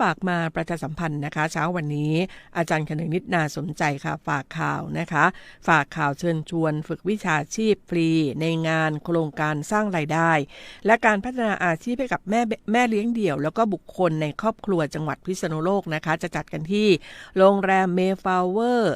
ฝากมาประชาสัมพันธ์นะคะ เช้าวันนี้อาจารย์คนึงนิดนาสนใจค่ะ ฝากข่าวนะคะ ฝากข่าวเชิญชวน ฝึกวิชาชีพฟรี ในงานโครงการสร้างรายได้ และการพัฒนาอาชีพให้กับแม่แม่เลี้ยงเดี่ยว แล้วก็บุคคลในครอบครัวจังหวัดพิษณุโลกนะคะ จะจัดกันที่โรงแรมเมฟาวเวอร์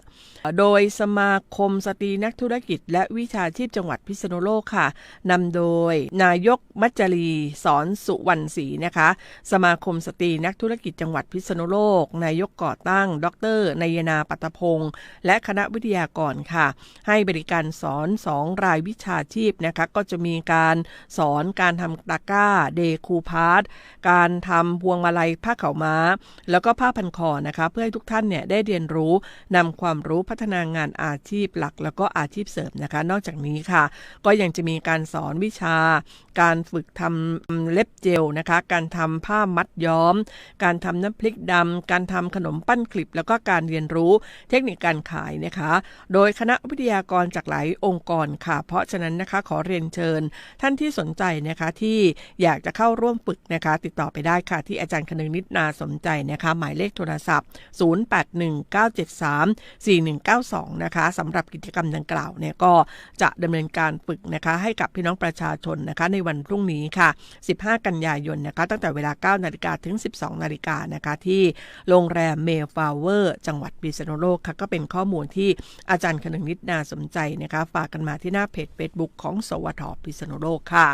โดยสมาคมสตรีนักธุรกิจ และวิชาชีพจังหวัดพิษณุโลกค่ะนำโดย นายกมัจจรีสอนสุวรรณศรีนะคะ สมาคมสตรีนักธุรกิจจังหวัดพิษณุโลก นายกก่อตั้ง ดรนายนาปัตพงศ์และคณะวิทยากรค่ะ ให้บริการสอนสองรายวิชาชีพนะคะก็จะมีการสอนการทำตะก้าเดคูพาร์ตการทำพวงมาลัยผ้าเข่าม้า แล้วก็ผ้าพันคอนะคะ เพื่อให้ทุกท่านเนี่ยได้เรียนรู้นำความรู้พัฒนางานอาชีพหลัก แล้วก็อาชีพเสริมนะคะ นอกจากนี้ค่ะ ก็ยังจะมีการสอนวิชา การฝึกทำเล็บเจลนะคะ การทำผ้ามัดย้อม การทำน้ำพริกดำการทำขนมปั้นคลิป แล้วก็การเรียนรู้เทคนิคการขายนะคะ โดยคณะวิทยากรจากหลายองค์กรค่ะ เพราะฉะนั้นนะคะขอเรียนเชิญ ท่านที่สนใจนะคะที่อยากจะเข้าร่วมฝึกนะคะ ติดต่อไปได้ค่ะ ที่อาจารย์คนึงนิดนาสนใจนะคะ หมายเลขโทรศัพท์ 0819734192 นะคะสำหรับกิจกรรมดังกล่าวเนี่ยก็จะดำเนินการฝึกนะคะ ให้กับพี่น้องประชาชนนะคะ ในวันพรุ่งนี้ค่ะ 15 กันยายนนะคะ ตั้งแต่เวลา 9 นาฬิกาถึง 12 นาฬิกานะคะที่โรงแรมเมลฟาวเวอร์ จังหวัดพิษณุโลกค่ะก็เป็นข้อมูลที่อาจารย์คนึงนิดนาสนใจนะคะฝากกันมาที่หน้าเพจ Facebook ของสวทพิษณุโลกค่ะ